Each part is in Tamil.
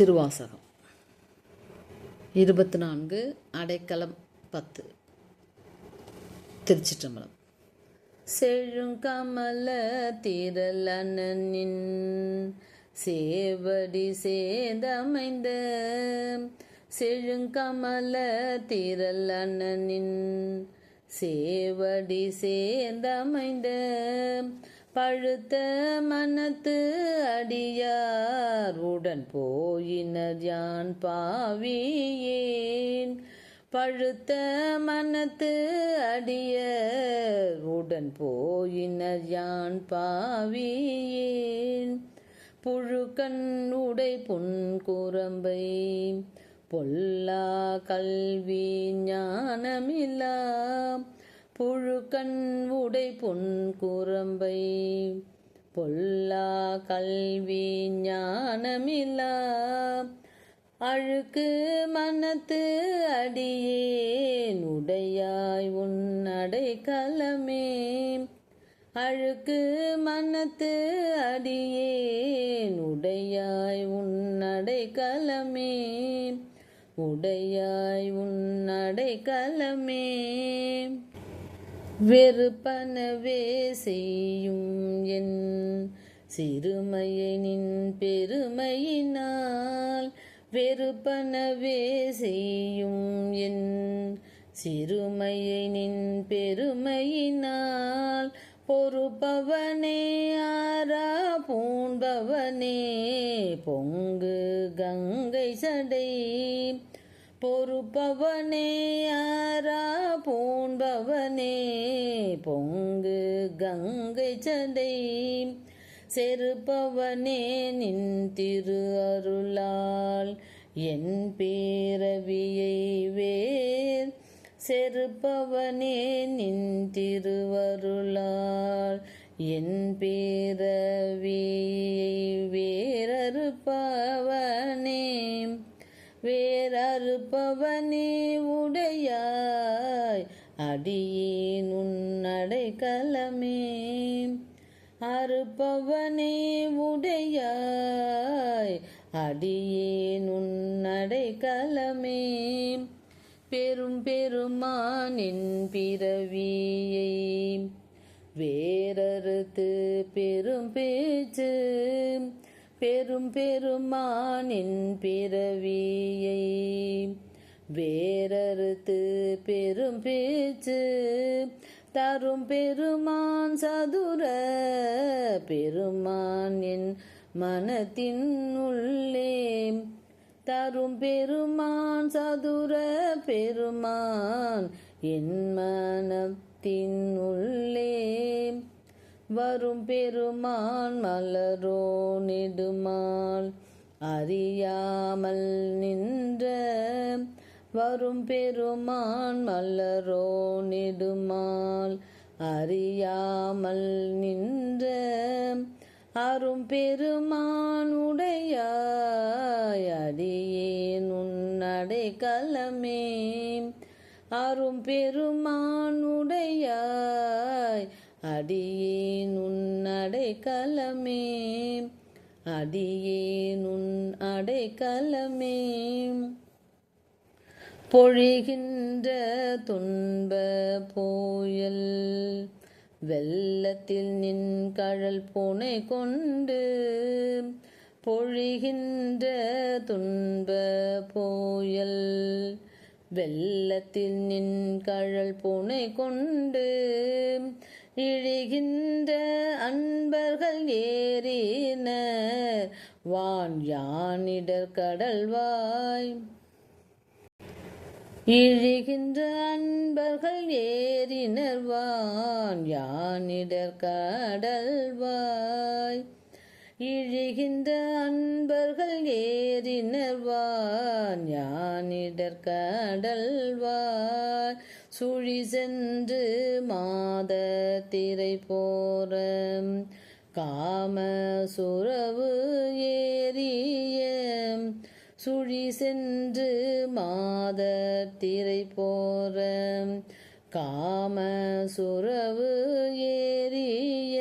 திருவாசகம். இருபத்தி நான்கு அடைக்கலம் பத்து. திருச்சிற்றம்பலம். செழுங்கமல திரளனின் சேவடி சேதமைந்த செழுங்கமல திரளனின் சேவடி சேர்ந்தமைந்த பழுத்த மனத்து அடியார் உடன் போயினர் யான் பாவியேன். பழுத்த மனத்து அடியர் உடன் போயினர் யான் பாவியேன். புழுக்கண் உடை புன்குரம்பை பொல்லா கல்வி ஞானமில்லாம் புழுக்கண் உடை பொன் குரம்பை. பொல்லா கல்வி ஞானமில்லா. அழுக்கு மனத்து அடியேன். உடையாய் உன் அடை கலமே. அழுக்கு மனத்து அடியேன். உடையாய் உன் அடை கலமே. உடையாய் உன் அடை கலமே. வெறுப்பனவே செய்யும் என் சிறுமையனின் பெருமையினால். வெறுப்பனவே செய்யும் என் சிறுமையனின் பெருமையினால். பொறுப்பவனே ஆரா பூண்பவனே பொங்கு கங்கை சடை. பொறுப்பவனே ஆ அவனே பொங்கு கங்கை சடை செருப்பவனே நின் திரு அருளால் என் பேரவியை வேர். செருப்பவனே நின் திருவருளால் என் பேரவியை வேறறுப்பவனே வேறறுப்பவனே உடையார். அடியேன் உன்னடை கலமே அறுப்பவனே உடையாய் அடியேன் உன்னடை கலமே பெரும் பெருமானின் பிறவியை வேறறுத்து பெரும் பேச்சு பெரும் பெருமானின் பிறவியை வேறறுத்து பெரும் பேச்சு தரும் பெருமான் சதுர பெருமான் என் மனத்தின் உள்ளே. தரும் பெருமான் சதுர பெருமான் என் மனத்தின் உள்ளே. வரும் பெருமான் மலரோ நெடுமால் அறியாமல் நின்ற வரும் பெருமான் மலரோ நெடுமால். அறியாமல் நின்ற அரும் பெருமானுடையாய் அடியேன் உன்னடை கலமே. அரும் பெருமானுடையாய் அடியேன் உன்னடை கலமே. அடியேன் உன் அடை கலமே. பொழிகின்ற துன்ப போயல் வெள்ளத்தில் நின் கழல் பூனை கொண்டு பொழிகின்ற துன்ப போயல் வெள்ளத்தில் நின் கழல் பூனை கொண்டு இழிகின்ற அன்பர்கள் ஏறின வான் யானிடர் கடல்வாய். இழிகின்ற அன்பர்கள் ஏறினர்வான் யானிடர் கடல்வாய். இழிகின்ற அன்பர்கள் ஏறினர்வான் யானிடர் கடல்வாய். சுழி சென்று மாத திரை போற காம சுரவு ஏறிய சுழி சென்று மாத திரை போற காம சுரவு ஏறிய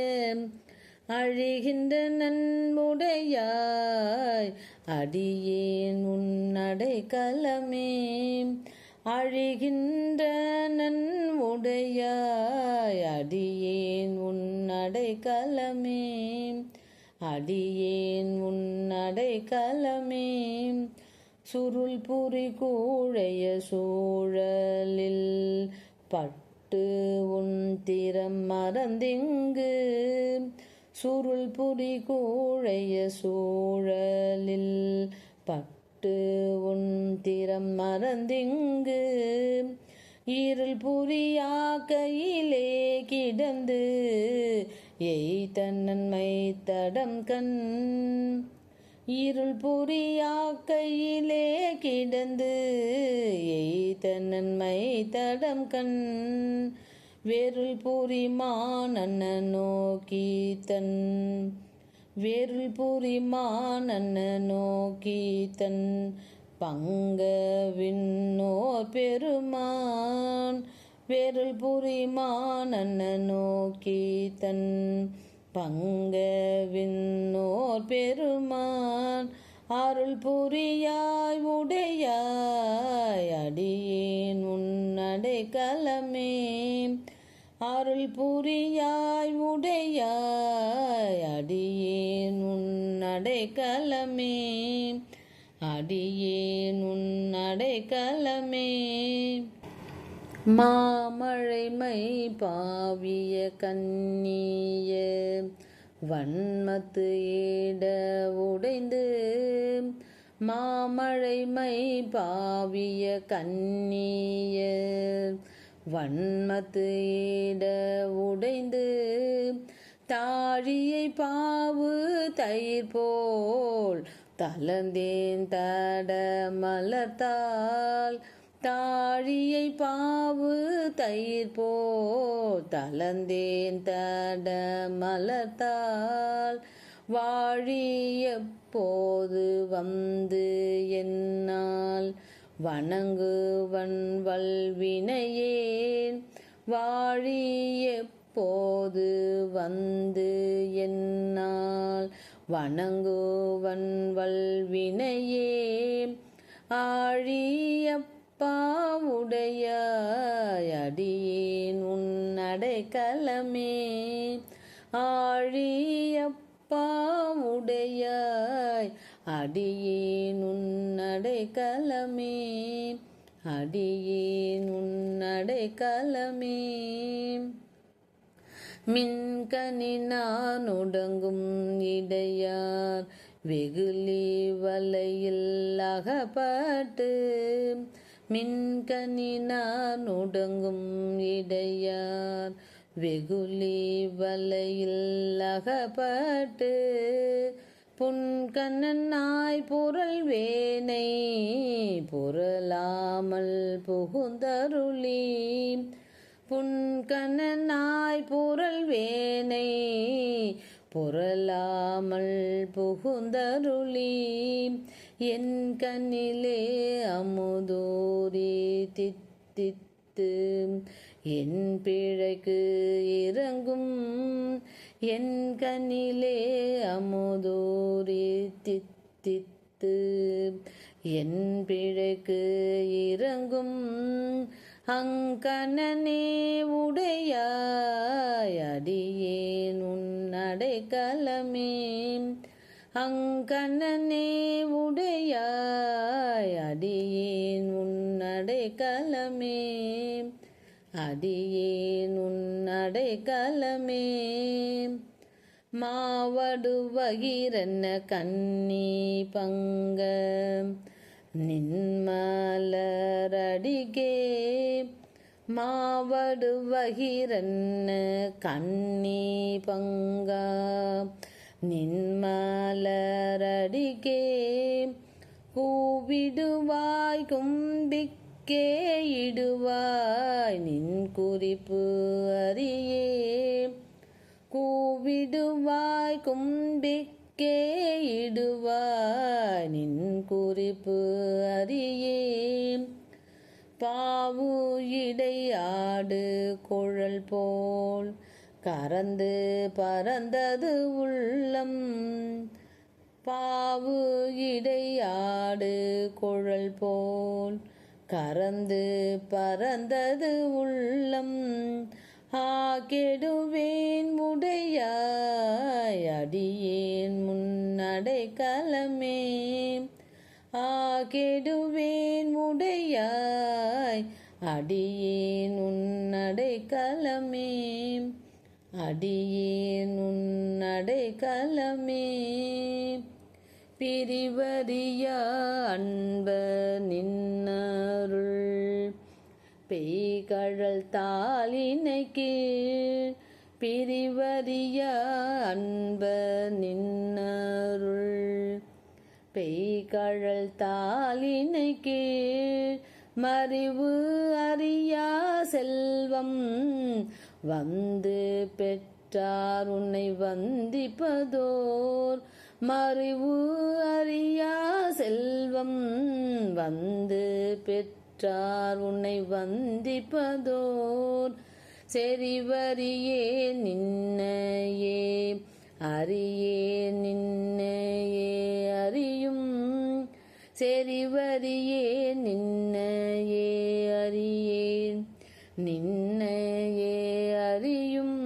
அழிகின்ற நன்முடையாய் அடியேன் உன்னடை கலமே. அழிகின்ற நன்முடையாய் அடியேன் உன்னடை கலமே. அடியேன் உன்னடை கலமே. சுருள் புரி கூழைய சூழலில் பட்டு உன் திறம் மறந்திங்கு. சுருள் புரி கூழைய சூழலில் பட்டு உன் திறம் மறந்திங்கு. இருள் புரியா கையிலே கிடந்து எய் தன்னன்மை தடம் கண் இருள் புரியா கையிலே கிடந்து எய் தன்னன்மை தடம் கண் வெருள் புரிமானன்ன நோக்கி தன் வெருள் புரிமானன்ன நோக்கி தன் பங்க விண்ணோர் பெருமான். வெருள் புரிமான நோக்கி தன் பங்க விண்ணோர் பெருமான் அருள் புரியாய் உடையாய் அடியேன் உன்னடை கலமே அருள் புரியாய் உடையாய் அடியேன் உன்னடை கலமே அடியேன் உன்னடை கலமே மாமழைமை பாவிய கண்ணிய வன்மத்து ஏட உடைந்து மாமழைமை பாவிய கண்ணிய வன்மத்து ஏட உடைந்து தாழியை பாவு தயிர் போல் தளந்தேன் தட மலர்த்தால் தாழியை பாவு தயிர் போ தளந்தேன் தட மலர்த்தால் வாழி எப்போது வந்து என்னால் வணங்குவன் வல்வினையேன் வாழி எப்போது வந்து என்னால் வணங்குவன் வல்வினையே ஆழியப்பா உடையாய் அடியேன் உன்னடை கலமே. ஆழியப்பாவுடையாய் அடியேன் உன்னடை கலமே. அடியேன் உன்னடை கலமே. மின்கனி நான் உடங்கும் இடையார் வெகுளி வலையில் அகப்பட்டு மின்கனி நான் உடங்கும் இடையார் வெகுளி வலையில் அகப்பட்டு புன்கண்ணன் நாய் புரள் வேனை புரளாமல் புகுந்தருளி. புன்கண்ணனாய் புரள் வேனை புரளாமல் புகுந்தருளி என் கண்ணிலே அமுதோரி தித்தித்து என் பிழைக்கு இறங்கும். என் கண்ணிலே அமுதோரி தித்தித்து என் பிழைக்கு இறங்கும். அங்கனே உடையாய் அடியேன் உன்னடை கலமே அங்கனே உடையாய் அடியேன் உன்னடை கலமே அடியேன் உன்னடை கலமே மாவடு வகிரன்ன கண்ணி பங்க. நின்மலரடிகே மாவடு வகிரன்ன கண்ணி பங்கா. நின்மலரடிகே கூவிடுவாய் கும்பிக்கே இடுவாய் நின் குறிப்பு அறியே. கூவிடுவாய் கும்பிக்கே கேடுவானின் குறிப்பு அறியே பாவு இடையாடு குழல் போல் கறந்து பறந்தது உள்ளம். பாவு இடையாடு குழல் போல் கறந்து பறந்தது உள்ளம். ஆ கெடுவேன் உடையாய் அடியேன் அடைக்கலமே கலமே ஆகெடுவேன் உடையாய். அடியேன் உன்னடைக்கலமே அடியேன் உன்னடைக்கலமே பிரிவறிய அன்ப நின்னருள். பெய்கழல் தாளினை கீழ் பிரிவறிய அன்ப நின்னருள். பெய்கழல் தாளினை கீழ் மறிவு அறியா செல்வம். வந்து பெற்றார் உன்னை வந்திப்பதோர். மறிவு அறியா செல்வம். வந்து பெற்றார் உன்னை வந்திப்பதோர். செறிவறியே நின்னையே அறியே நின்னையே அறியும் செறிவறியே நின்னையே அறியேன் நின்னையே அறியும்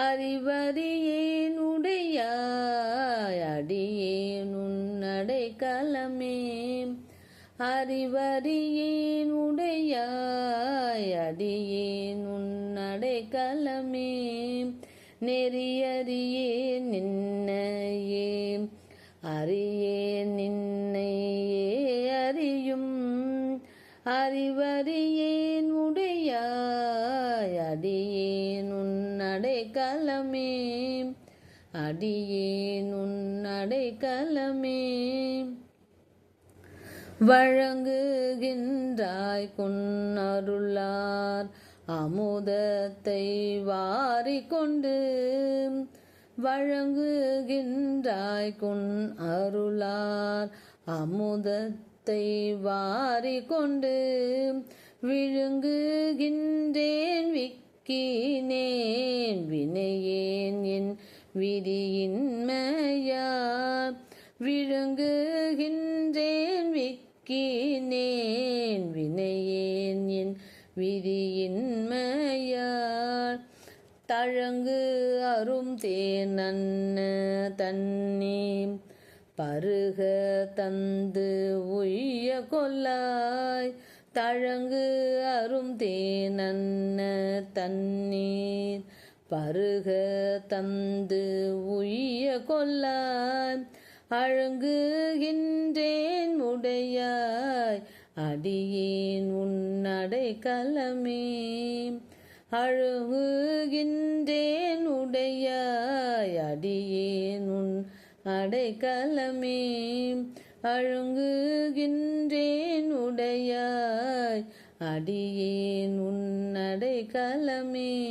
அறிவறியேன் உடையாய் அடியேன் உன்னடை கலமே அறிவறியேன் உடையாய் அடியேன் அடைக்கலமே நெறியறியே நின்னையே. அறியே நின்னையே. அறியும். அறிவறியேன் உடையாய். அடியேன் உன்னடை கலமே. அடியேன் உன்னடை கலமே. வழங்குகின்றாய் குன்னருளார். அமுதத்தை வாரிக்கொண்டு வழங்குகின்றாய் குன் அருளார். அமுதத்தை வாரிக்கொண்டு விழுங்குகின்றேன் விக்கினேன் வினையேன் என் விதியின்மையார் விழுங்குகின்றேன் விக்கினேன் வினையே விதியின்மையார். தழங்கு அரும் தேனன்ன தண்ணி பருக தந்து உய்ய கொல்லாய். தழங்கு அரும் தேனன்ன தண்ணீர் பருக தந்து உய்ய கொல்லாய். அழுங்குகின்றேன் உடையாய். அடியேன் உன்னடை கலமே. அழுகுகின்றேன் உடையாய். அடியேன் உன் அடைக்கலமே அழுங்குகின்றேன் உடையாய். அடியேன் உன் அடைக்கலமே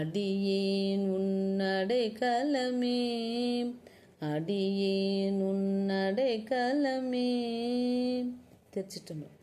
அடியேன் உன் அடைக்கலமே அடியேன் உன் அடைக்கலமே திருச்சிட்டம்பரம்